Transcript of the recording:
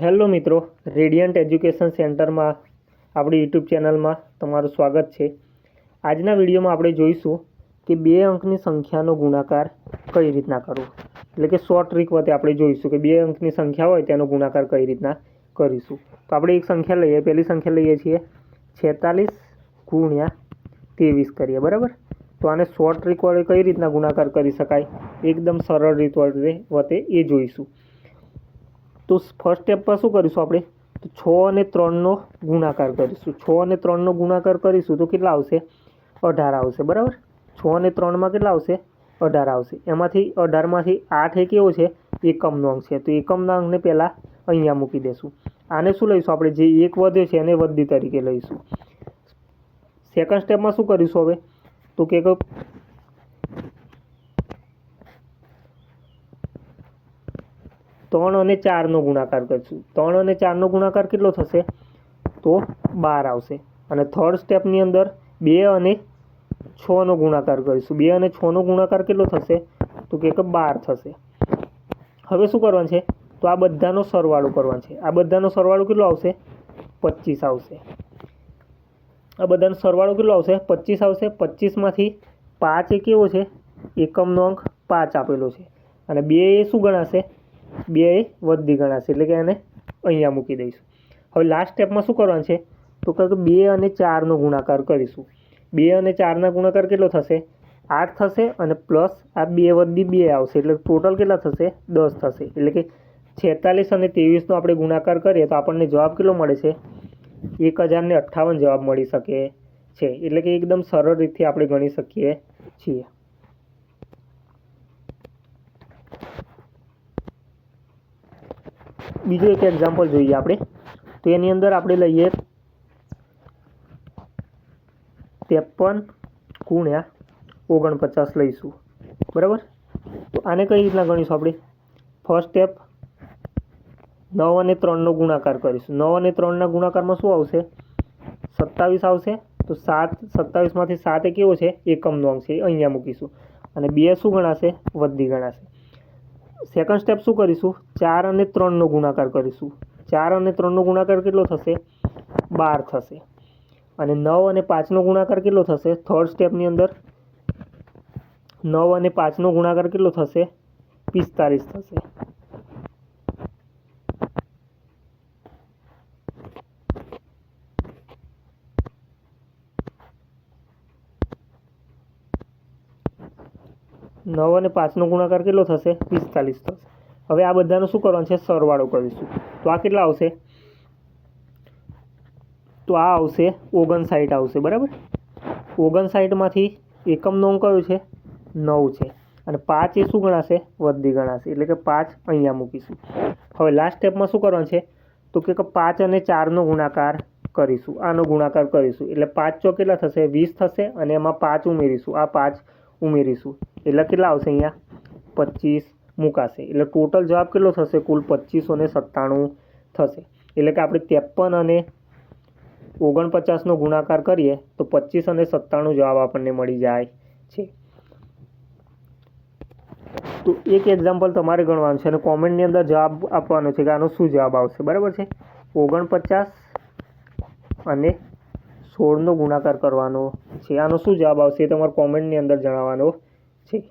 Hello મિત્રો radiant education સેન્ટરમાં આપણી યુટ્યુબ ચેનલમાં તમારું સ્વાગત છે. આજના વિડીયોમાં આપણે જોઈશું કે બે અંકની સંખ્યાનો ગુણાકાર કઈ રીતના કરવો. એટલે કે શોર્ટ ટ્રીક વતે આપણે જોઈશું કે બે અંકની સંખ્યા હોય તેનો ગુણાકાર કઈ રીતના કરીશું. તો આપણે એક સંખ્યા લઈએ, પહેલી સંખ્યા લઈએ છીએ છેતાલીસ ગુણ્યા ત્રેવીસ કરીએ, બરાબર? તો આને શોર્ટ ટ્રીક વડે કઈ રીતના ગુણાકાર કરી શકાય? એકદમ સરળ રીત વડે વતે એ જોઈશું. તો ફર્સ્ટ સ્ટેપમાં શું કરીશું આપણે? તો છ અને ત્રણનો ગુણાકાર કરીશું. છ અને ત્રણનો ગુણાકાર કરીશું તો કેટલા આવશે? અઢાર આવશે, બરાબર? છ અને ત્રણમાં કેટલા આવશે? અઢાર આવશે. એમાંથી અઢારમાંથી આઠ એ કેવો છે? એકમનો અંક છે. તો એકમના અંકને પહેલાં અહીંયા મૂકી દેશું. આને શું લઈશું આપણે? જે એક વધ્યો છે એને વધી તરીકે લઈશું. સેકન્ડ સ્ટેપમાં શું કરીશું હવે? તો કે ત્રણ અને ચારનો ગુણાકાર કરીશું. ત્રણ અને ચારનો ગુણાકાર કેટલો થશે? તો બાર આવશે. અને થર્ડ સ્ટેપની અંદર બે અને છનો ગુણાકાર કરીશું. બે અને છનો ગુણાકાર કેટલો થશે? તો કે બાર થશે. હવે શું કરવાનું છે? તો આ બધાનો સરવાળો કરવાનો છે. આ બધાનો સરવાળો કેટલો આવશે? પચીસ આવશે. આ બધાનો સરવાળો કેટલો આવશે? પચીસ આવશે. પચીસમાંથી પાંચ એ કેવો છે? એકમનો અંક પાંચ આપેલો છે. અને બે એ શું ગણાશે? બે વધી ગણાશે એટલે કે એને અહીંયા મૂકી દઈશું. હવે લાસ્ટ સ્ટેપમાં શું કરવાનું છે? તો કે બે અને ચારનો ગુણાકાર કરીશું. બે અને ચારના ગુણાકાર કેટલો થશે? આઠ થશે અને પ્લસ આ બે વધી બે આવશે. એટલે ટોટલ કેટલા થશે? દસ થશે. એટલે કે છેતાલીસ અને ત્રેવીસનો આપણે ગુણાકાર કરીએ તો આપણને જવાબ કેટલો મળે છે? એક હજારને અઠ્ઠાવન જવાબ મળી શકે છે. એટલે કે એકદમ સરળ રીતથી આપણે ગણી શકીએ છીએ. બીજું એક એક્ઝામ્પલ જોઈએ આપણે. તો એની અંદર આપણે લઈએ ત્રેપન ગુણ્યા ઓગણપચાસ લઈશું. બરાબર? તો આને કઈ રીતના ગણીશું આપણે? ફર્સ્ટ સ્ટેપ નવ અને ત્રણનો ગુણાકાર કરીશું. નવ અને ત્રણના ગુણાકારમાં શું આવશે? સત્તાવીસ આવશે. તો સાત સત્તાવીસમાંથી સાત એ કેવો છે? એકમનો અંક છે. એ અહીંયા મૂકીશું. અને બે શું ગણાશે? વધી ગણાશે. સેકન્ડ સ્ટેપ શું કરીશું? ચાર અને ત્રણનો ગુણાકાર કરીશું. ચાર અને ત્રણનો ગુણાકાર કેટલો થશે? બાર થશે. અને નવ અને પાંચનો ગુણાકાર કેટલો થશે? થર્ડ સ્ટેપની અંદર નવ અને પાંચનો ગુણાકાર કેટલો થશે? પિસ્તાલીસ થશે. નવ અને પાંચનો ગુણાકાર કેટલો થશે? પિસ્તાલીસ થશે. હવે આ બધાનો શું કરવાનું છે? સરવાળો કરીશું. તો આ કેટલા આવશે? તો આ આવશે ઓગણસાઠ આવશે, બરાબર? ઓગણસાઠમાંથી એકમનો અંક કયો છે? નવ છે. અને પાંચ એ શું ગણાશે? વધી ગણાશે. એટલે કે પાંચ અહીંયા મૂકીશું. હવે લાસ્ટ સ્ટેપમાં શું કરવાનું છે? તો કે પાંચ અને ચારનો ગુણાકાર કરીશું. આનો ગુણાકાર કરીશું. એટલે પાંચ ચો કેટલા થશે? વીસ થશે અને એમાં પાંચ ઉમેરીશું. આ પાંચ ઉમેરીશું. એટલે કેટલા આવશે અહીંયા? પચીસ મુકાશે. એટલે ટોટલ જવાબ કેટલો થશે? કુલ પચીસો ને સત્તાણું થશે. એટલે કે આપણે ત્રેપન અને ઓગણપચાસનો ગુણાકાર કરીએ, તો પચીસ અને સત્તાણું જવાબ આપણને મળી જાય છે. તો એક એક્ઝામ્પલ તમારે ગણવાનું છે અને કોમેન્ટની અંદર જવાબ આપવાનો છે કે આનો શું જવાબ આવશે? બરાબર છે? ઓગણપચાસ અને સોળનો ગુણાકાર કરવાનો છે. આનો શું જવાબ આવશે એ તમારે કોમેન્ટની અંદર જણાવવાનો છે.